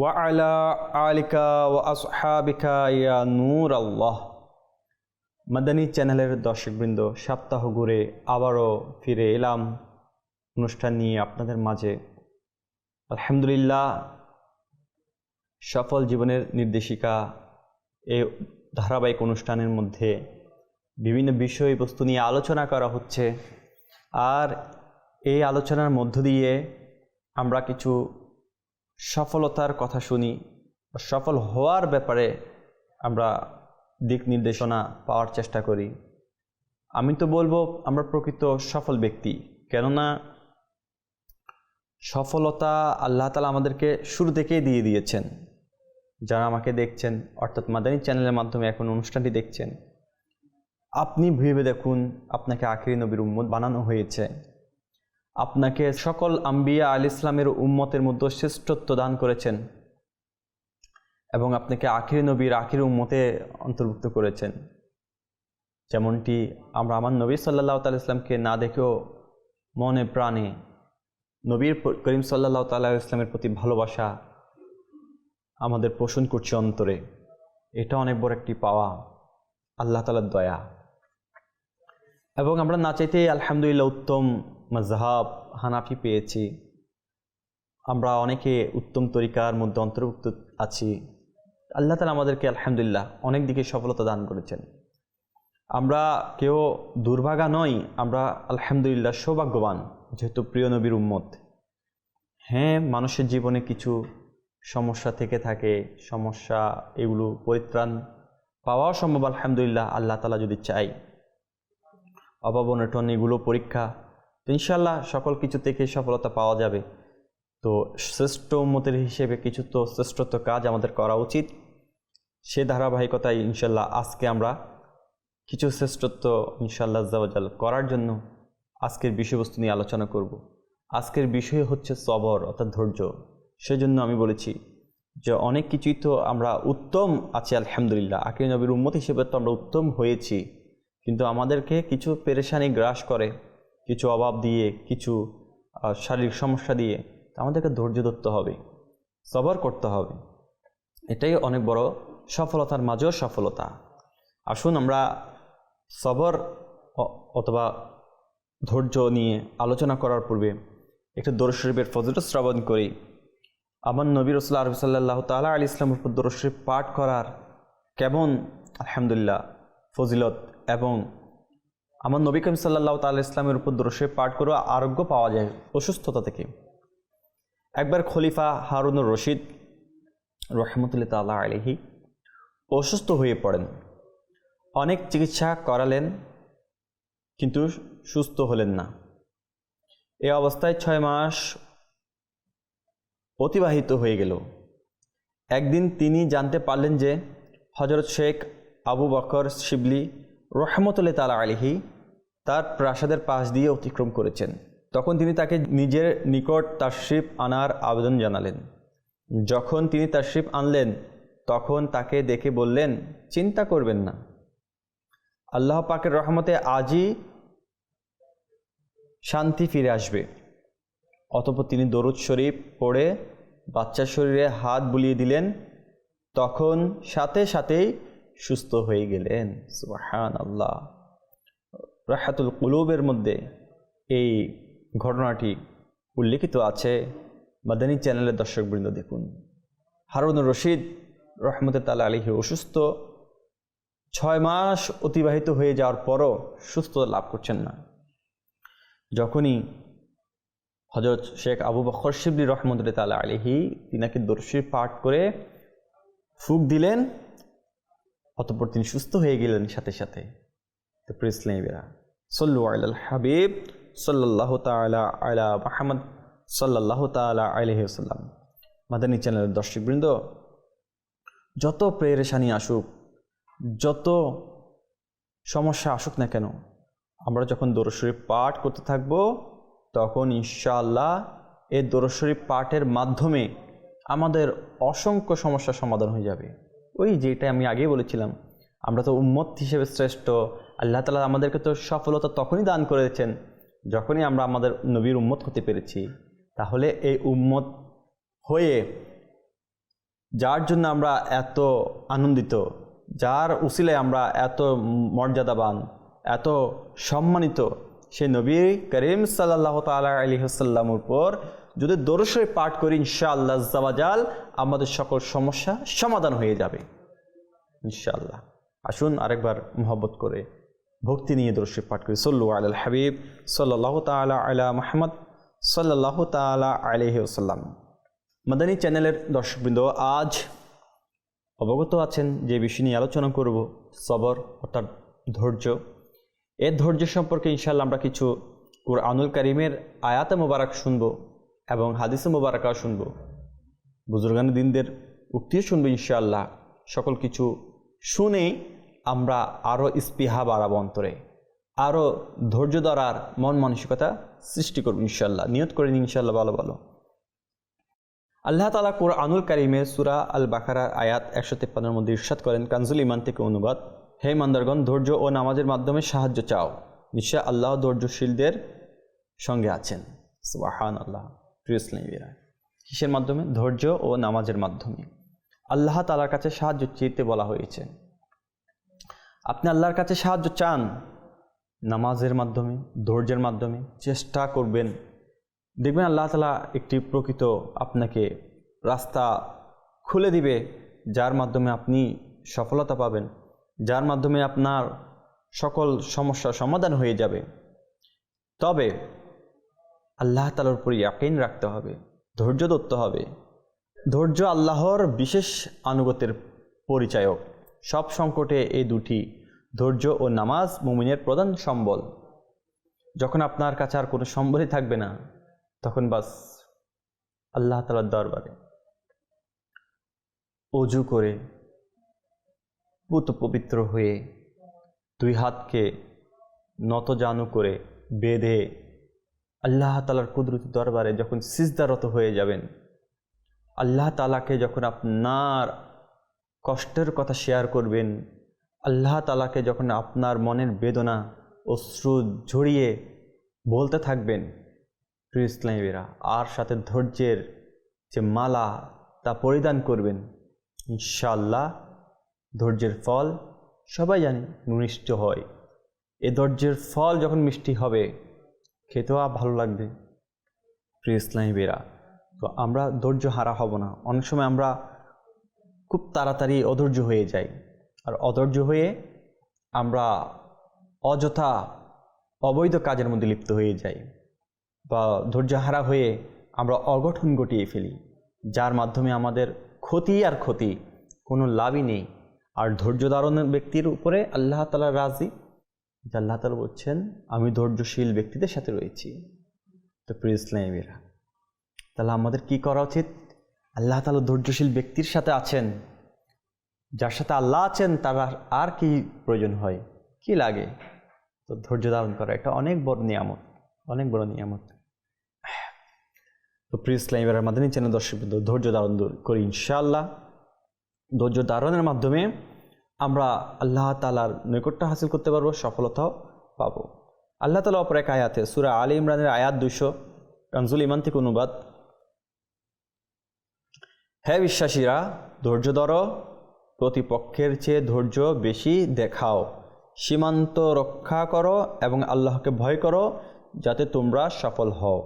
ওয়া আলা আলিকা ওয়া আসহাবিকা ইয়া মাদানী চ্যানেলের দর্শকবৃন্দ, সপ্তাহ ঘুরে আবারও ফিরে এলাম অনুষ্ঠান নিয়ে আপনাদের মাঝে। আলহামদুলিল্লাহ, সফল জীবনের নির্দেশিকা এ ধারাবাহিক অনুষ্ঠানের মধ্যে বিভিন্ন বিষয়বস্তু নিয়ে আলোচনা করা হচ্ছে। আর এই আলোচনার মধ্য দিয়ে আমরা কিছু সফলতার কথা শুনি সফল হওয়ার ব্যাপারে আমরা দিক নির্দেশনা পাওয়ার চেষ্টা করি। আমি তো বলব, আমরা প্রকৃত সফল ব্যক্তি। কেননা সফলতা আল্লাহ তালা আমাদেরকে শুরু থেকেই দিয়ে দিয়েছেন। যারা আমাকে দেখছেন, অর্থাৎ মাদানী চ্যানেলের মাধ্যমে এখন অনুষ্ঠানটি দেখছেন, আপনি ভেবে দেখুন, আপনাকে আখিরি নবীর উম্মত বানানো হয়েছে। আপনাকে সকল আম্বিয়া আল ইসলামের উম্মতের মধ্যে শ্রেষ্ঠত্ব দান করেছেন এবং আপনাকে আখিরি নবীর আখির উম্মতে অন্তর্ভুক্ত করেছেন। যেমনটি আমরা আমার নবী সাল্লাহ তাল ইসলামকে না দেখেও মনে প্রাণে নবীর করিম সাল্লাহ তাল্লাহ ইসলামের প্রতি ভালোবাসা আমাদের পোষণ করছে অন্তরে। এটা অনেক বড় একটি পাওয়া, আল্লাহ তালার দয়া। এবং আমরা না চাইতেই আলহামদুলিল্লাহ উত্তম মজাহাব, হানাফি পেয়েছি। আমরা অনেকে উত্তম তরিকার মধ্যে অন্তর্ভুক্ত আছি। আল্লাহ তালা আমাদেরকে আলহামদুলিল্লাহ অনেক দিকে সফলতা দান করেছেন। আমরা কেউ দুর্ভাগা নই, আমরা আলহামদুলিল্লাহ সৌভাগ্যবান, যেহেতু প্রিয় নবীর উম্মত। হ্যাঁ মানুষের জীবনে কিছু সমস্যা থেকে থাকে, সমস্যা এগুলো পরিত্রাণ পাওয়াও সম্ভব, আলহামদুলিল্লাহ আল্লাহ তালা যদি চাই অভাব অনটন এগুলো পরীক্ষা তো ইনশাল্লাহ সকল কিছু থেকে সফলতা পাওয়া যাবে। তো শ্রেষ্ঠ উন্মতের হিসেবে কিছু তো শ্রেষ্ঠত্ব কাজ আমাদের করা উচিত। সে ধারাবাহিকতায় ইনশাল্লাহ আজকে আমরা কিছু শ্রেষ্ঠত্ব ইনশাল্লাহ জাওয়াজাল করার জন্য আজকের বিষয়বস্তু নিয়ে আলোচনা করব। আজকের বিষয় হচ্ছে সবর, অর্থাৎ ধৈর্য। সেজন্য আমি বলেছি যে অনেক কিছুই তো আমরা উত্তম আছি, আলহামদুলিল্লাহ। আকির নবীর উন্মত হিসেবে তো আমরা উত্তম হয়েছি। কিন্তু আমাদেরকে কিছু পেরেশানি গ্রাস করে। কিছু অভাব দিয়ে, কিছু শারীরিক সমস্যা দিয়ে আমাদেরকে ধৈর্য ধরতে হবে, সবর করতে হবে। এটাই অনেক বড় সফলতার মাঝেও সফলতা। আসুন আমরা সবর অথবা ধৈর্য নিয়ে আলোচনা করার পূর্বে একটু দরুদ শরীফের ফজলত শ্রবণ করি। আমার নবী রসুল্লা আরবি সাল্লাহ তালা আলী ইসলামের উপর শরীফ পাঠ করার কেমন, আলহামদুলিল্লাহ, ফজিলত এবং আমার নবী করিম সাল্লাহ তাল্লাহ ইসলামের উপর দরসে পাঠ করে আরোগ্য পাওয়া যায় অসুস্থতা থেকে। একবার খলিফা হারুনুর রশিদ রহমতুল্লাহ তাল্লাহ আলহি অসুস্থ হয়ে পড়েন। অনেক চিকিৎসা করালেন, কিন্তু সুস্থ হলেন না। এ অবস্থায় ছয় মাস অতিবাহিত হয়ে গেল। একদিন তিনি জানতে পারলেন যে হজরত শেখ আবু বকর শিবলি রহমতুল্লাহ তালা আলিহি তার প্রাসাদের পাশ দিয়ে অতিক্রম করেছেন। তখন তিনি তাকে নিজের নিকট তাশরিফ আনার আবেদন জানালেন। যখন তিনি তাশরিফ আনলেন, তখন তাকে দেখে বললেন, চিন্তা করবেন না। আল্লাহ পাকের রহমতে আজই শান্তি ফিরে আসবে। অতপর তিনি দরুদ শরীফ পড়ে বাচ্চার শরীরে হাত বুলিয়ে দিলেন। তখন সাথে সাথেই সুস্থ হয়ে গেলেন সুবাহান আল্লাহ রাহাতুল কুলুবের মধ্যে এই ঘটনাটি উল্লেখিত আছে। মাদানী চ্যানেলের দর্শকবৃন্দ দেখুন। হারুনুর রশিদ রহমত তালা আলীহি অসুস্থ। ছয় মাস অতিবাহিত হয়ে যাওয়ার পরও সুস্থতা লাভ করছেন না। যখনই হজরত শেখ আবু বখর শিবলি রহমতুল্লাহ তালা আলিহি তিনাকে দর্শীর পাঠ করে ফুক দিলেন অতপর তিনি সুস্থ হয়ে গেলেন সাথে সাথে। তো প্রিসলাইবেরা সল্লু আল হাবিব সাল্লাহ তালা আলা মাহমদ সাল্লাহ তালা আলহিসাল্লাম মাদানী চ্যানেলের দর্শকবৃন্দ, যত প্রেরেশানি আসুক, যত সমস্যা আসুক না কেন, আমরা যখন দরশরী পাঠ করতে থাকব, তখন ইনশাআল্লাহ এই দরশরী পাঠের মাধ্যমে আমাদের অসংখ্য সমস্যার সমাধান হয়ে যাবে। ওই যেটা আমি আগেই বলেছিলাম, আমরা তো উম্মত হিসেবে শ্রেষ্ঠ, আল্লাহ তালা আমাদেরকে তো সফলতা তখনই দান করেছেন, যখনই আমরা আমাদের নবীর উম্মত হতে পেরেছি। তাহলে এই উম্মত হয়ে যার জন্য আমরা এত আনন্দিত, যার উসিলে আমরা এত মর্যাদাবান, এত সম্মানিত, সে নবী করিম সাল্লাহ তালা আলী হাসাল্লামের উপর যদি দরসে পাঠ করি, ইনশাআল্লাহ জাবাজাল আমাদের সকল সমস্যা সমাধান হয়ে যাবে। ইনশাআল্লাহ। আসুন আরেকবার মোহব্বত করে ভক্তি নিয়ে দর্শক পাঠ করি। সল্লু আল হাবিব সাল্লাহ তালা আলা মাহমদ সাল্লাহ তালা আলহি ওসাল্লাম মাদানী চ্যানেলের দর্শকবৃন্দ, আজ অবগত আছেন যে বিষয় নিয়ে আলোচনা করব, সবর অর্থাৎ ধৈর্য। এর ধৈর্য সম্পর্কে ইনশাল্লাহ আমরা কিছু কুরআনুল করিমের আয়াতে মোবারক শুনব। এবং হাদিসে মোবারকাও শুনব। বুজুর্গানি দিনদের উক্তিও শুনব ইনশাআল্লাহ। সকল কিছু শুনে আমরা আরও স্পৃহা বাড়াবো অন্তরে। আরও ধৈর্য ধরার মন মানসিকতা সৃষ্টি করব ইনশাল্লাহ নিয়ত করে নিন ইনশাল্লাহ ভালো ভালো। আল্লাহ তালা কোরআনুল কারিমে সুরা আল বাকারার আয়াত একশো তেপ্পান্নের মধ্যে ইরশাদ করেন, কানজুল ইমান থেকে অনুবাদ, হে মান্দারগণ ধৈর্য ও নামাজের মাধ্যমে সাহায্য চাও। নিশ্চয় আল্লাহ ধৈর্যশীলদের সঙ্গে আছেন। সুবাহান আল্লাহ প্রিয়সলামীরা কিসের মাধ্যমে? ধৈর্য ও নামাজের মাধ্যমে। আল্লাহ তালার কাছে সাহায্য চেতে বলা হয়েছে। আপনি আল্লাহর কাছে সাহায্য চান, নামাজের মাধ্যমে, ধৈর্যের মাধ্যমে, চেষ্টা করবেন। দেখবেন আল্লাহ তালা একটি প্রকৃত আপনাকে রাস্তা খুলে দিবে, যার মাধ্যমে আপনি সফলতা পাবেন, যার মাধ্যমে আপনার সকল সমস্যার সমাধান হয়ে যাবে। তবে আল্লাহ তালার উপর ইয়াকিন রাখতে হবে, ধৈর্য ধরতে হবে। ধৈর্য আল্লাহর বিশেষ আনুগত্যের পরিচায়ক। সব সংকটে এই দুটি, ধৈর্য ও নামাজ মুমিনের প্রধান সম্বল। যখন আপনার কাছে আর কোনো সম্বলই থাকবে না, তখন বাস আল্লাহ তালার দরবারে। অজু করে পুত পবিত্র হয়ে দুই হাতকে নত জানু করে বেঁধে আল্লাহ তালার কুদরতি দরবারে যখন সিজদারত হয়ে যাবেন, আল্লাহ তালাকে যখন আপনার কষ্টের কথা শেয়ার করবেন, আল্লাহ তালাকে যখন আপনার মনের বেদনা, অশ্রু ঝরিয়ে বলতে থাকবেন, প্রিয় ইসলামীরা আর সাথে ধৈর্যের যে মালা তা পরিধান করবেন ইনশাল্লাহ ধৈর্যের ফল সবাই জানি মিষ্টি হয়। এ ধৈর্যের ফল যখন মিষ্টি হবে খেতেও ভালো লাগবে, প্রিয় ইসলামীরা তো আমরা ধৈর্য হারা হব না। অনেক সময় আমরা খুব তাড়াতাড়ি অধৈর্য হয়ে যাই। আর অধৈর্য হয়ে আমরা অযথা অবৈধ কাজের মধ্যে লিপ্ত হয়ে যাই বা ধৈর্যহারা হয়ে আমরা অগঠন ঘটিয়ে ফেলি, যার মাধ্যমে আমাদের ক্ষতি আর ক্ষতি কোনো লাভই নেই। আর ধৈর্য ধারণের ব্যক্তির উপরে আল্লাহ তালা রাজি যে আল্লাহ তালা বলছেন, আমি ধৈর্যশীল ব্যক্তিদের সাথে রয়েছি। তো প্রিয় ইসলামীরা, তাহলে আমাদের কি করা উচিত? আল্লাহ তালা ধৈর্যশীল ব্যক্তির সাথে আছেন। যার সাথে আল্লাহ আছেন, তার আর কি প্রয়োজন হয়? কি লাগে? তো ধৈর্য ধারণ করা এটা অনেক বড় নিয়ামত, অনেক বড় নিয়ামত। তো প্রিয় ইসলামের মাধ্যমে চ্যানেল দর্শক ধৈর্য ধারণ করি ইনশাআল্লাহ। ধৈর্য ধারণের মাধ্যমে আমরা আল্লাহ তালার নৈকট্য হাসিল করতে পারব, সফলতাও পাবো। আল্লাহ তালা অপর এক আয়াতে, সুরা আলী ইমরানের আয়াত দুশো কানজুল ইমান থেকে অনুবাদ। হ্যাঁ বিশ্বাসীরা, ধৈর্য ধরো, প্রতিপক্ষের চেয়ে ধৈর্য বেশি দেখাও। সীমান্ত রক্ষা করো এবং আল্লাহকে ভয় করো, যাতে তোমরা সফল হও।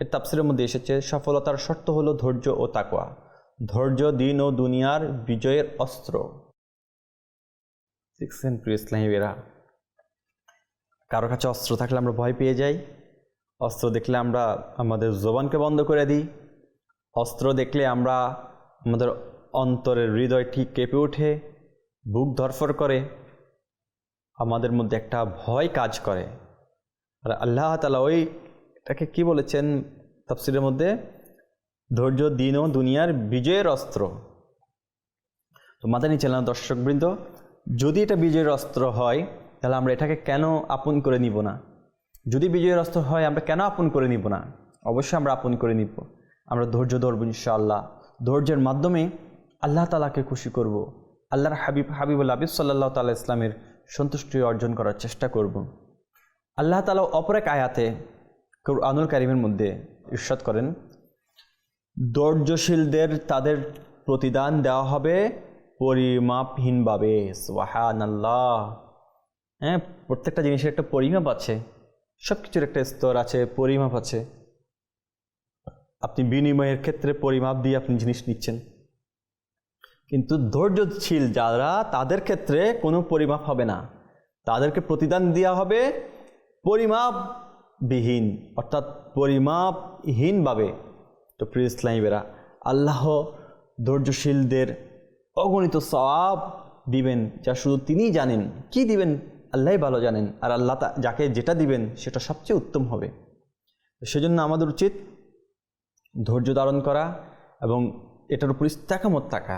এর তাপসিরের মধ্যে এসেছে, সফলতার শর্ত হলো ধৈর্য ও তাকোয়া ধৈর্য দিন ও দুনিয়ার বিজয়ের অস্ত্র। দেখছেন প্রিয় ইসলামীরা কারও কাছে অস্ত্র থাকলে আমরা ভয় পেয়ে যাই। অস্ত্র দেখলে আমরা আমাদের জবানকে বন্ধ করে দিই। অস্ত্র দেখলে আমরা আমাদের অন্তরের হৃদয় ঠিক কেঁপে ওঠে, বুক ধরফর করে, আমাদের মধ্যে একটা ভয় কাজ করে। আর আল্লাহ তালা ওই কি বলেছেন তাফসিরের মধ্যে? ধৈর্য দিন ও দুনিয়ার বিজয়ের অস্ত্র। তো মাদানী চ্যানেল দর্শকবৃন্দ। যদি এটা বিজয়ের অস্ত্র হয়, তাহলে আমরা এটাকে কেন আপন করে নিব না? যদি বিজয়ের অস্ত্র হয়, আমরা কেন আপন করে নিব না? অবশ্যই আমরা আপন করে নিব। আমরা ধৈর্য ধরব ইনশাআল্লাহ। ধৈর্যের মাধ্যমে আল্লাহ তালাকে খুশি করব। আল্লাহর হাবিব হাবিবুল হাবিব সাল্লাহ তাল্লাহ ইসলামের সন্তুষ্টি অর্জন করার চেষ্টা করব। আল্লাহ তালা অপর এক আয়াতে আনুল কারিমের মধ্যে ইরশাদ করেন, ধৈর্যশীলদের তাদের প্রতিদান দেওয়া হবে পরিমাপহীনভাবে সোহান আল্লাহ হ্যাঁ প্রত্যেকটা জিনিসের একটা পরিমাপ আছে সব কিছুর একটা স্তর আছে, পরিমাপ আছে। আপনি বিনিময়ের ক্ষেত্রে পরিমাপ দিয়ে আপনি জিনিস নিচ্ছেন। কিন্তু ধৈর্যশীল যারা, তাদের ক্ষেত্রে কোনো পরিমাপ হবে না। তাদেরকে প্রতিদান দেওয়া হবে পরিমাপবিহীন, অর্থাৎ পরিমাপহীনভাবে। তো প্রিয় ইসলামীরা, আল্লাহ ধৈর্যশীলদের অগণিত সওয়াব দিবেন যা শুধু তিনিই জানেন। কি দিবেন? আল্লাহই ভালো জানেন। আর আল্লাহ যাকে যেটা দিবেন, সেটা সবচেয়ে উত্তম হবে। সেজন্য আমাদের উচিত ধৈর্য ধারণ করা এবং এটার উপর ইস্তাকামত থাকা।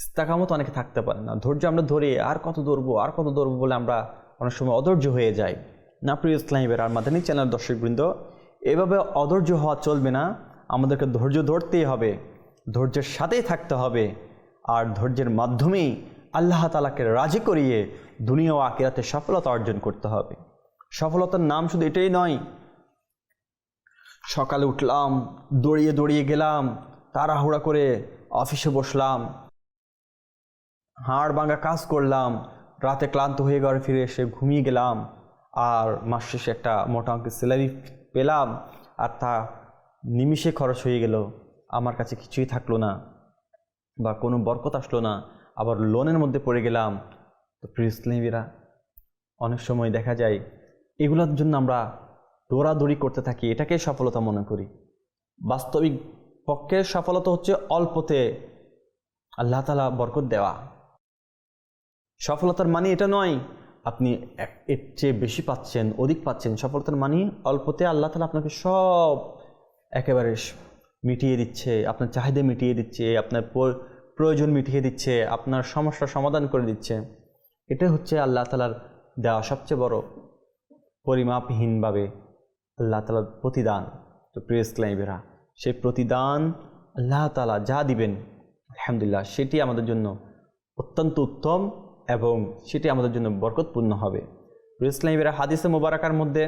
ইস্তাকামত অনেকে থাকতে পারে না। ধৈর্য আমরা ধরে আর কত ধরবো, আর কত ধরবো বলে আমরা অনেক সময় অধৈর্য হয়ে যাই। না, প্রিয় ইসলামীবের আর মাদানী চ্যানেল দর্শকবৃন্দ, এভাবে অধৈর্য হওয়া চলবে না। আমাদেরকে ধৈর্য ধরতেই হবে। ধৈর্যের সাথেই থাকতে হবে। আর ধৈর্যের মাধ্যমেই আল্লাহ তালাকে রাজি করিয়ে দুনিয়া ও আকিরাতে সফলতা অর্জন করতে হবে। সফলতার নাম শুধু এটাই নয়, সকালে উঠলাম, দৌড়িয়ে দৌড়িয়ে গেলাম, তাড়াহুড়া করে অফিসে বসলাম, হাড় ভাঙা কাজ করলাম, রাতে ক্লান্ত হয়ে ঘরে ফিরে এসে ঘুমিয়ে গেলাম, আর মাস শেষে একটা মোটা অঙ্কের স্যালারি পেলাম, আর তা নিমিষে খরচ হয়ে গেল। আমার কাছে কিছুই থাকল না। বা কোনো বরকত আসলো না, আবার লোনের মধ্যে পড়ে গেলাম। তো প্রিসলিমিরা অনেক সময় দেখা যায় এগুলোর জন্য আমরা দৌড়াদৌড়ি করতে থাকি এটাকে সফলতা মনে করি। বাস্তবিক পক্ষের সফলতা হচ্ছে অল্পতে আল্লাহ তালা বরকত দেওয়া। সফলতার মানে এটা নয়, আপনি এর চেয়ে বেশি পাচ্ছেন, অধিক পাচ্ছেন। সফলতার মানে অল্পতে আল্লাহ তালা আপনাকে সব একেবারে মিটিয়ে দিচ্ছে, আপনার চাহিদা মিটিয়ে দিচ্ছে, আপনার প্রয়োজন মিটিয়ে দিচ্ছে, আপনার সমস্যার সমাধান করে দিচ্ছে। এটা হচ্ছে আল্লাহ তালার দেওয়া সবচেয়ে বড় পরিমাপহীনভাবে আল্লাহ তালার প্রতিদান। তো প্রেস ইসলামীরা সেই প্রতিদান আল্লাহ তালা যা দিবেন, আলহামদুলিল্লাহ, সেটি আমাদের জন্য অত্যন্ত উত্তম এবং সেটি আমাদের জন্য বরকতপূর্ণ হবে। প্রেস ইসলামীরা হাদিসে মোবারকার মধ্যে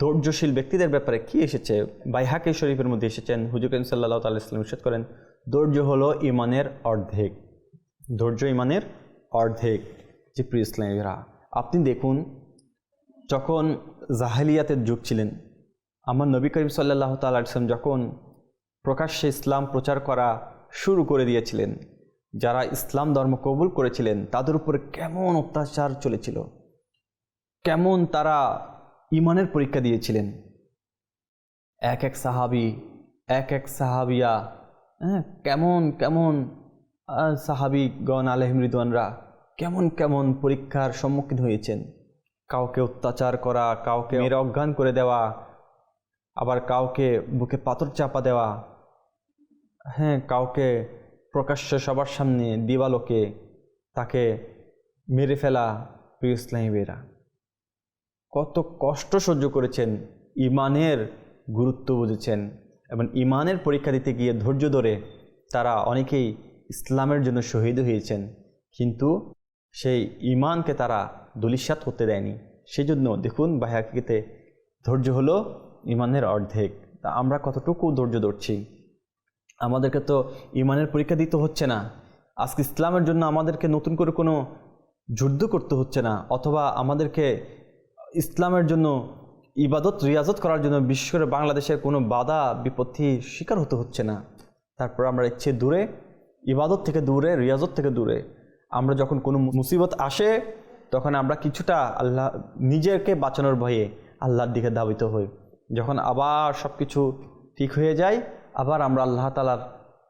ধৈর্যশীল ব্যক্তিদের ব্যাপারে কি এসেছে? বাইহাকে শরীফের মধ্যে এসেছেন হুজুর করিম সাল্লাহ তাল্লাহ ইসলাম ইরশাদ করেন, ধৈর্য হলো ইমানের অর্ধেক। ধৈর্য ইমানের অর্ধেক। যে প্রিয় ইসলামীরা আপনি দেখুন, যখন জাহেলিয়াতের যুগ ছিলেন, আমার নবী করিম সাল্লাহ তাল্লাম যখন প্রকাশ্যে ইসলাম প্রচার করা শুরু করে দিয়েছিলেন, যারা ইসলাম ধর্ম কবুল করেছিলেন, তাদের উপরে কেমন অত্যাচার চলেছিল? কেমন তারা ইমানের পরীক্ষা দিয়েছিলেন। এক এক সাহাবি এক এক সাহাবিয়া হ্যাঁ কেমন কেমন সাহাবিগণ আলহমরিদওয়ানরা কেমন কেমন পরীক্ষার সম্মুখীন হয়েছেন? কাউকে অত্যাচার করা কাউকে মেরে অজ্ঞান করে দেওয়া আবার কাউকে বুকে পাথর চাপা দেওয়া হ্যাঁ কাউকে প্রকাশ্য সবার সামনে দিবালোকে তাকে মেরে ফেলা প্রিয় ইসলামীরা কত কষ্ট সহ্য করেছেন, ইমানের গুরুত্ব বুঝেছেন এবং ইমানের পরীক্ষা দিতে গিয়ে ধৈর্য ধরে তারা অনেকেই ইসলামের জন্য শহীদ হয়েছেন। কিন্তু সেই ইমানকে তারা দলিশাত করতে দেয়নি। সেজন্য দেখুন বাহাকিতে ধৈর্য হলো ইমানের অর্ধেক। তা আমরা কতটুকু ধৈর্য ধরছি? আমাদেরকে তো ইমানের পরীক্ষা দিতে হচ্ছে না। আজকে ইসলামের জন্য আমাদেরকে নতুন করে কোনো যুদ্ধ করতে হচ্ছে না। অথবা আমাদেরকে ইসলামের জন্য ইবাদত, রিয়াজত করার জন্য বিশেষ করে বাংলাদেশের কোনো বাধা, বিপত্তি শিকার হতে হচ্ছে না। তারপর আমরা ইচ্ছে দূরে, ইবাদত থেকে দূরে, রিয়াজত থেকে দূরে। আমরা যখন কোনো মুসিবত আসে, তখন আমরা কিছুটা আল্লাহ, নিজেকে বাঁচানোর ভয়ে আল্লাহর দিকে ধাবিত হই। যখন আবার সব কিছু ঠিক হয়ে যায়, আবার আমরা আল্লাহ তালার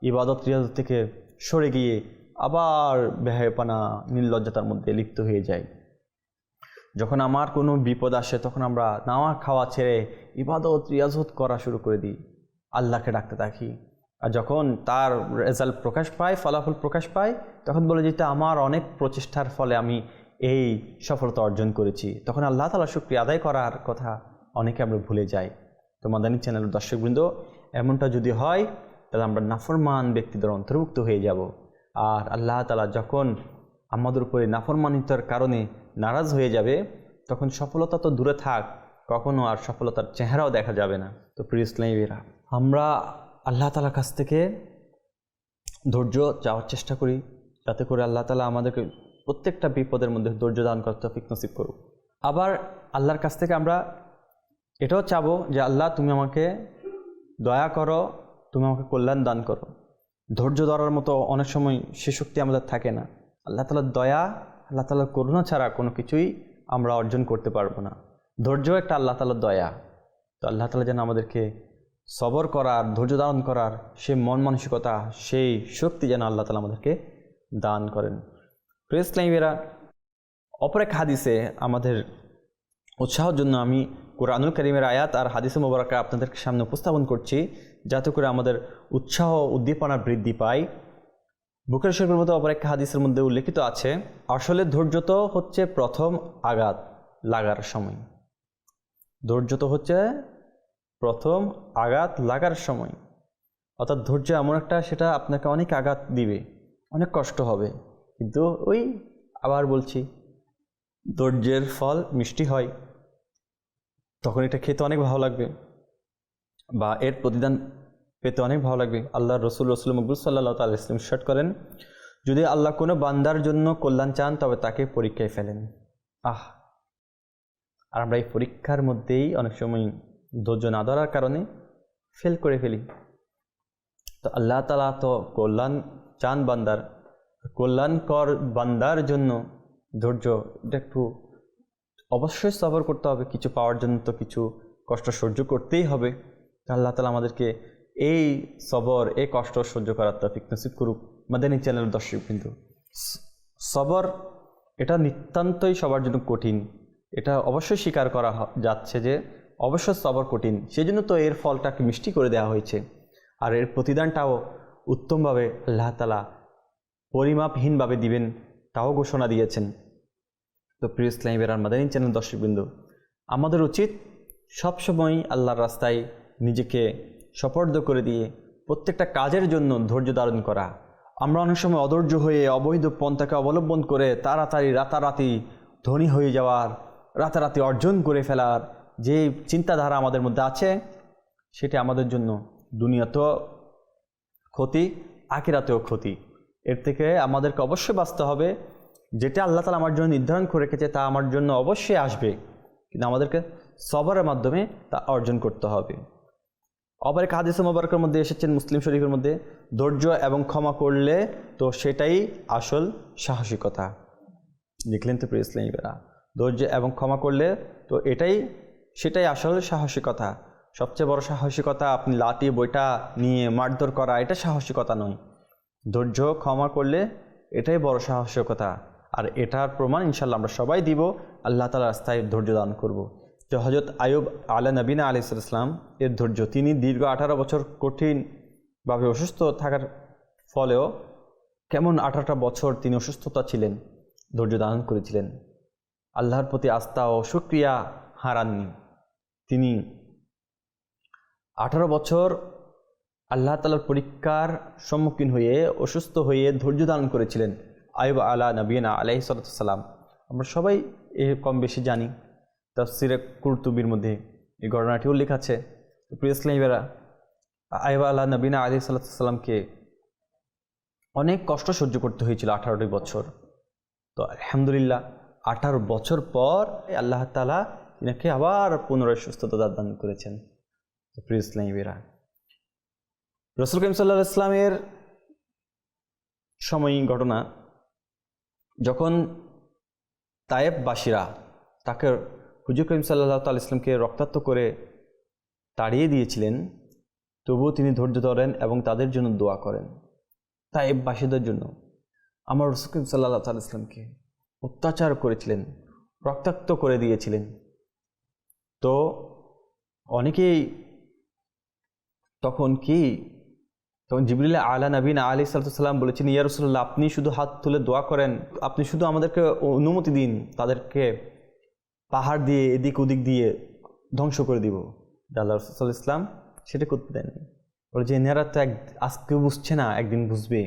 ইবাদত, রিয়াজত থেকে সরে গিয়ে আবার বেহায়পানা, নির্লজ্জতার মধ্যে লিপ্ত হয়ে যাই। যখন আমার কোনো বিপদ আসে, তখন আমরা নাওয়া খাওয়া ছেড়ে ইবাদত, রিয়াজত করা শুরু করে দিই। আল্লাহকে ডাকতে থাকি। আর যখন তার রেজাল্ট প্রকাশ পায়, ফলাফল প্রকাশ পায়, তখন বলে যে, এটা আমার অনেক প্রচেষ্টার ফলে আমি এই সফলতা অর্জন করেছি। তখন আল্লাহ তালা শুক্রিয়া আদায় করার কথা অনেকে আমরা ভুলে যাই। তো মাদানী চ্যানেলের দর্শকবৃন্দ, এমনটা যদি হয়, তাহলে আমরা নাফরমান ব্যক্তিদের অন্তর্ভুক্ত হয়ে যাব। আর আল্লাহ তালা যখন আমাদের উপরে নাফরমানিতার কারণে নারাজ হয়ে যাবে, তখন সফলতা তো দূরে থাক, কখনো আর সফলতার চেহারাও দেখা যাবে না। তো প্রিয় ইসলামীরা, আমরা আল্লাহ তালার কাছ থেকে ধৈর্য যাওয়ার চেষ্টা করি, যাতে করে আল্লাহ তালা আমাদেরকে প্রত্যেকটা বিপদের মধ্যে ধৈর্য দান করতে তৌফিক নসিব করুক। আবার আল্লাহর কাছ থেকে আমরা এটাও চাবো যে, আল্লাহ তুমি আমাকে দয়া করো, তুমি আমাকে কল্যাণ দান করো। ধৈর্য ধরার মতো অনেক সময় সে শক্তি আমাদের থাকে না। আল্লাহ তালার দয়া, আল্লাহ তালার করুণা ছাড়া কোনো কিছুই আমরা অর্জন করতে পারব না। ধৈর্য একটা আল্লাহ তালার দয়া। তো আল্লাহ তালা যেন আমাদেরকে সবর করার, ধৈর্য ধারণ করার, সেই মন মানসিকতা, সেই শক্তি যেন আল্লাহ তালা আমাদেরকে দান করেন। প্রেস ক্লাইমেরা অপর এক হাদিসে আমাদের উৎসাহর জন্য আমি কোরআনুল করিমের আয়াত আর হাদিসে মোবারকা আপনাদের সামনে উপস্থাপন করছি, যাতে করে আমাদের উৎসাহ উদ্দীপনা বৃদ্ধি পায়। বুকের শরীফের মতো অপর একটা হাদিসের মধ্যে উল্লেখিত আছে, আসলে ধৈর্য তো হচ্ছে প্রথম আঘাত লাগার সময়। ধৈর্য তো হচ্ছে প্রথম আঘাত লাগার সময়। অর্থাৎ ধৈর্য এমন একটা, সেটা আপনাকে অনেক আঘাত দিবে, অনেক কষ্ট হবে। কিন্তু ওই আবার বলছি, ধৈর্যের ফল মিষ্টি হয়। তখন এটা খেতে অনেক ভালো লাগবে, বা এর প্রতিদান পেতে অনেক ভালো লাগবে আল্লাহ রসুল রসুল মকবুল সাল্লাহ তাল ইসলাম শার্ট করেন যদি আল্লাহ কোনো বান্দার জন্য কল্যাণ চান তবে তাকে পরীক্ষায় ফেলেন আহ আর আমরা এই পরীক্ষার মধ্যেই অনেক সময় ধৈর্য না ধরার কারণে ফেল করে ফেলি তো আল্লাহ তালা তো কল্যাণ চান বান্দার কল্যাণকর বান্দার জন্য ধৈর্য এটা একটু অবশ্যই সফর করতে হবে কিছু পাওয়ার জন্য তো কিছু কষ্ট সহ্য করতেই হবে আল্লাহ তালা আমাদেরকে এই সবর, এই কষ্ট সহ্য করার তফিক নসিব করুক। মাদানী চ্যানেল দর্শক কিন্তু সবর এটা নিতান্তই সবার জন্য কঠিন। এটা অবশ্যই স্বীকার করা যাচ্ছে যে অবশ্যই সবর কঠিন। সেই জন্য তো এর ফলটাকে মিষ্টি করে দেওয়া হয়েছে। আর এর প্রতিদানটাও উত্তমভাবে আল্লাহ তালা পরিমাপহীনভাবে দিবেন, তাও ঘোষণা দিয়েছেন। তো প্রিয় ইসলামী আর মাদানী চ্যানেল দর্শকবৃন্দ আমাদের উচিত সবসময় আল্লাহর রাস্তায় নিজেকে সপর্দ করে দিয়ে প্রত্যেকটা কাজের জন্য ধৈর্য ধারণ করা। আমরা অনেক সময় অধৈর্য হয়ে অবৈধ পন্থাকে অবলম্বন করে তাড়াতাড়ি রাতারাতি ধনী হয়ে যাওয়ার, রাতারাতি অর্জন করে ফেলার যে চিন্তাধারা আমাদের মধ্যে আছে, সেটা আমাদের জন্য দুনিয়াতেও ক্ষতি, আখিরাতেও ক্ষতি। এর থেকে আমাদেরকে অবশ্যই বাঁচতে হবে। যেটা আল্লাহ তালা আমার জন্য নির্ধারণ করে রেখেছে, তা আমার জন্য অবশ্যই আসবে। কিন্তু আমাদেরকে সবরের মাধ্যমে তা অর্জন করতে হবে। আবার এক হাদিস মোবারকের মধ্যে এসেছেন মুসলিম শরীফের মধ্যে, ধৈর্য এবং ক্ষমা করলে তো সেটাই আসল সাহসিকতা। দেখলেন তো প্রিয় ইসলামীরা ধৈর্য এবং ক্ষমা করলে তো এটাই, সেটাই আসল সাহসিকতা। সবচেয়ে বড় সাহসিকতা আপনি লাঠি, বইটা নিয়ে মারধর করা, এটা সাহসিকতা নয়। ধৈর্য, ক্ষমা করলে এটাই বড় সাহসিকতা। আর এটার প্রমাণ ইনশাল্লাহ আমরা সবাই দিব, আল্লাহ তালা রাস্তায় ধৈর্য দান করব। যে হজরত আয়ুব আলা নবীনা আলি ইসলাম এর ধৈর্য। তিনি দীর্ঘ আঠারো বছর কঠিনভাবে অসুস্থ থাকার ফলেও কেমন আঠারোটা বছর তিনি অসুস্থতা ছিলেন, ধৈর্য ধারণ করেছিলেন। আল্লাহর প্রতি আস্থা ও সুক্রিয়া হারাননি। তিনি আঠারো বছর আল্লাহ তালার পরীক্ষার সম্মুখীন হয়ে, অসুস্থ হয়ে ধৈর্য ধারণ করেছিলেন আয়ুব আলা নবীনা আলাহি সালাম। আমরা সবাই এ কম বেশি জানি। তফসিরে কুরতুবির মধ্যে এই ঘটনাটি উল্লেখ আছে। প্রিয় ইসলামীরা আয়ুব আল্লাহ নবীনা আলি সাল্লামকে অনেক কষ্ট সহ্য করতে হয়েছিল আঠারোটি বছর। তো আলহামদুলিল্লাহ, আঠারো বছর পর আল্লাহ তালা তিনাকে আবার পুনরায় সুস্থতা দান করেছেন। প্রিয় ইসলামীরা রসুল করিম সাল্লাহ ইসলামের সময় ঘটনা, যখন তায়েববাসীরা তাকে হুজুর করিম সাল্লাহ তাল ইসলামকে রক্তাক্ত করে তাড়িয়ে দিয়েছিলেন, তবুও তিনি ধৈর্য ধরেন এবং তাদের জন্য দোয়া করেন। তাই তায়েববাসীদের জন্য আমার রসুল করিম সাল্লাহ তাল ইসলামকে অত্যাচার করেছিলেন, রক্তাক্ত করে দিয়েছিলেন। তো অনেকেই তখন কি, তখন জিবরিল আলা নবীন আলী সাল্লাম বলেছেন, ইয়া রসুল্লাহ আপনি শুধু হাত তুলে দোয়া করেন, আপনি শুধু আমাদেরকে অনুমতি দিন, তাদেরকে পাহাড় দিয়ে এদিক ওদিক দিয়ে ধ্বংস করে দিব। আল্লাহ রসুল ইসলাম সেটা করতে দেন বলে যে এনারা তো এক আজকে বুঝছে না, একদিন বুঝবে।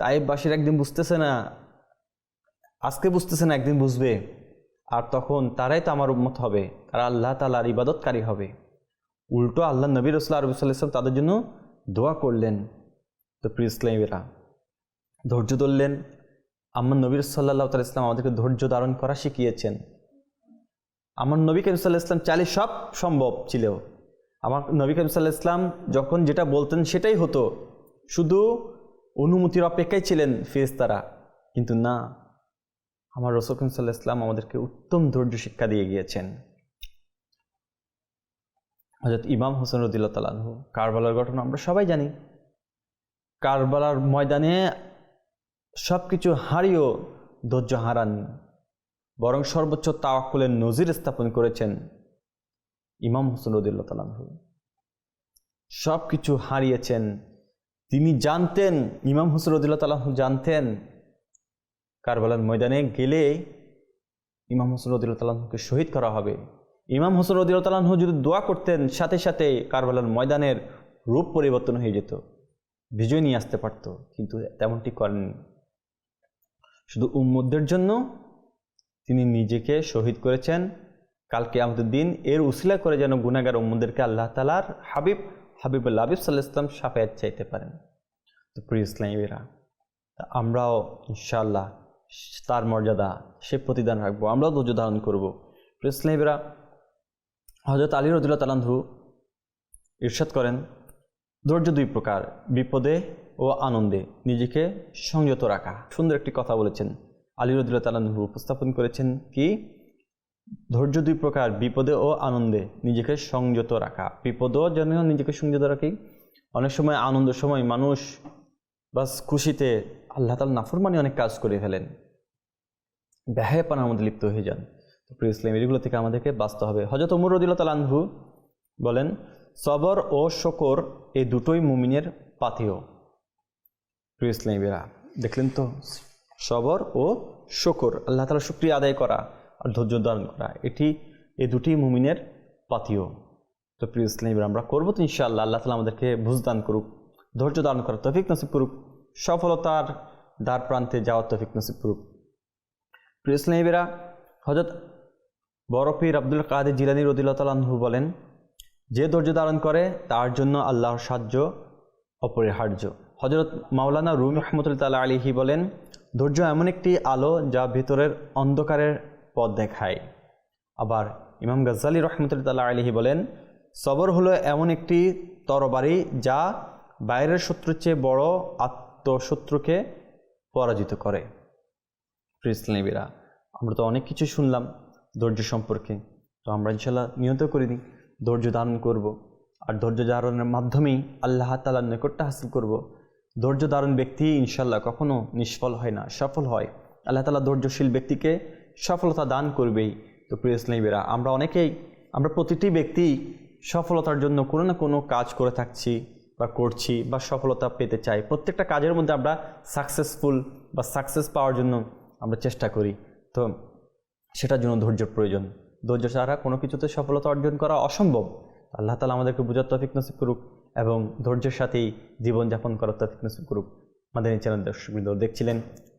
তাইবাসীর একদিন বুঝতেছে না আজকে বুঝতেছে না, একদিন বুঝবে। আর তখন তারাই তো আমার উন্মত হবে, তারা আল্লাহ তালার ইবাদতকারী হবে। উল্টো আল্লাহ নবী রসুল্লাহ আরবি সাল্লাম তাদের জন্য দোয়া করলেন। তো প্রিয় ইসলামীরা ধৈর্য ধরলেন। আমার নবীর সাল্লাহ তাল ইসলাম আমাদেরকে ধৈর্য ধারণ করা শিখিয়েছেন। আমার নবী করিম সাল্লাহ ইসলাম চাইলে সব সম্ভব ছিল আমার নবী করিম সাল্লাহ ইসলাম যখন যেটা বলতেন সেটাই হতো। শুধু অনুমতির অপেক্ষায় ছিলেন ফেরেশতারা। কিন্তু না, আমার রসুল করিম সাল্লাহ ইসলাম আমাদেরকে উত্তম ধৈর্য শিক্ষা দিয়ে গিয়েছেন। হজরত ইমাম হোসেন রদিল্লা তালাহু কারবালার ঘটনা আমরা সবাই জানি। কারবালার ময়দানে সব কিছু হারিয়েও ধৈর্য হারাননি। বরং সর্বোচ্চ তাওয়াক্কুলের নজির স্থাপন করেছেন ইমাম হোসেন রদিল্লা তালাহু সব কিছু হারিয়েছেন। তিনি জানতেন, ইমাম হোসেন রদিল্লা তালাহু জানতেন, কারবালার ময়দানে গেলে ইমাম হোসেন রদিল্লা তালাহুকে শহীদ করা হবে। ইমাম হোসেন রদিল্লা তালাহু যদি দোয়া করতেন, সাথে সাথে কারবালার ময়দানের রূপ পরিবর্তন হয়ে যেত, বিজয় নিয়ে আসতে পারত, কিন্তু তেমনটি করেননি। শুধু উম্মদের জন্য তিনি নিজেকে শহীদ করেছেন। কালকে আমাদের দিন এর উসিলা করে যেন গুনাগার উম্মদেরকে আল্লাহ তালার হাবিব হাবিবুল্লা হাবিব সাল্লাহ ইসলাম সাফায়াত চাইতে পারেন। তো প্রিয় ইসলামীরা আমরাও ইনশাআল্লাহ তার মর্যাদা, সে প্রতিদান রাখব। আমরাও ধৈর্য ধারণ করব। প্রিয় ইসলামীরা হজরত আলী রদুল্লাহ তালান্ধু ইরশাদ করেন, ধৈর্য দুই প্রকার, বিপদে ও আনন্দে নিজেকে সংযত রাখা। সুন্দর একটি কথা বলেছেন। আলী রদুল্লাহ তালান্ধু উপস্থাপন করেছেন কি? ধৈর্য দুই প্রকার, বিপদে ও আনন্দে নিজেকে সংযত রাখা। বিপদও যেন নিজেকে সংযত রাখি অনেক সময় আনন্দের সময় মানুষ বাস খুশিতে আল্লাহ তাল নাফরমানি অনেক কাজ করে ফেলেন। ব্যাহাপানার মধ্যে লিপ্ত হয়ে যান। তো প্রিয় ইসলাম, এগুলো থেকে আমাদেরকে বাঁচতে হবে। হজরত উমর রদিল্লা তালানহু বলেন, সবর ও শকর এই দুটোই মুমিনের পাথেয়। প্রিয় ইসলামীরা দেখলেন তো সবর ও শকর। আল্লাহ তালা শুক্রিয়া আদায় করা আর ধৈর্য ধারণ করা, এটি এই দুটি মুমিনের পাথেয় তো প্রিয় ইসলামীরা আমরা করব তো ইনশাআল্লাহ। আল্লাহ তালা আমাদেরকে বুঝদান করুক, ধৈর্য ধারণ করার তফিক নসিব করুক, সফলতার দ্বার প্রান্তে যাওয়ার তফিক নসিব করুক। প্রিয় ইসলামীরা হজরত বরফির আব্দুল কাদের জিলানি রদিল্লাহু বলেন, যে ধৈর্য ধারণ করে, তার জন্য আল্লাহর সাহায্য অপরিহার্য। হজরত মাওলানা রুম রহমতুল্লা তালা আলিহি বলেন ধৈর্য এমন একটি আলো যা ভিতরের অন্ধকারের পথ দেখায়। আবার ইমাম গজ্জালি রহমতুল্লা তালা আলিহি বলেন, সবর হলো এমন একটি তরবারি যা বাইরের শত্রুর চেয়ে বড় আত্মশত্রুকে পরাজিত করে। ইসলামীরা, আমরা তো অনেক কিছু শুনলাম ধৈর্য সম্পর্কে। তো আমরা ইনশাল্লাহ নিয়ত করিনি, ধৈর্য ধারণ করব। আর ধৈর্য ধারণের মাধ্যমেই আল্লাহ তালার নিকটটা হাসিল করব। ধৈর্য ধারণ ব্যক্তি ইনশাল্লাহ কখনো নিষ্ফল হয় না, সফল হয়। আল্লাহ তালা ধৈর্যশীল ব্যক্তিকে সফলতা দান করবেই। তো প্রিয় ইসলামীরা আমরা অনেকেই, আমরা প্রতিটি ব্যক্তি সফলতার জন্য কোনো না কোনো কাজ করে থাকছি বা করছি বা সফলতা পেতে চাই। প্রত্যেকটা কাজের মধ্যে আমরা সাকসেসফুল বা সাকসেস পাওয়ার জন্য আমরা চেষ্টা করি। তো সেটার জন্য ধৈর্যের প্রয়োজন। ধৈর্য ছাড়া কোনো কিছুতে সফলতা অর্জন করা অসম্ভব। আল্লাহ তালা আমাদেরকে বোঝার তফিক নসিব করুক। এবং ধৈর্যের সাথেই জীবনযাপন করার তফিক করুক। আমাদের এই চ্যানেল দর্শকবৃন্দ, দেখছিলেন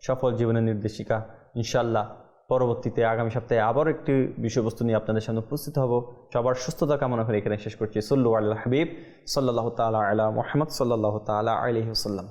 সফল জীবনের নির্দেশিকা। ইনশাল্লাহ পরবর্তীতে আগামী সপ্তাহে আবার একটি বিষয়বস্তু নিয়ে আপনাদের সামনে উপস্থিত হব। সবার সুস্থতা কামনা করে এখানে শেষ করছি। সল্লু আল্লাহ হাবিব সাল্লাহ তালা আলা মোহাম্মদ সাল্লাহ তালা আলহি সাল্লাম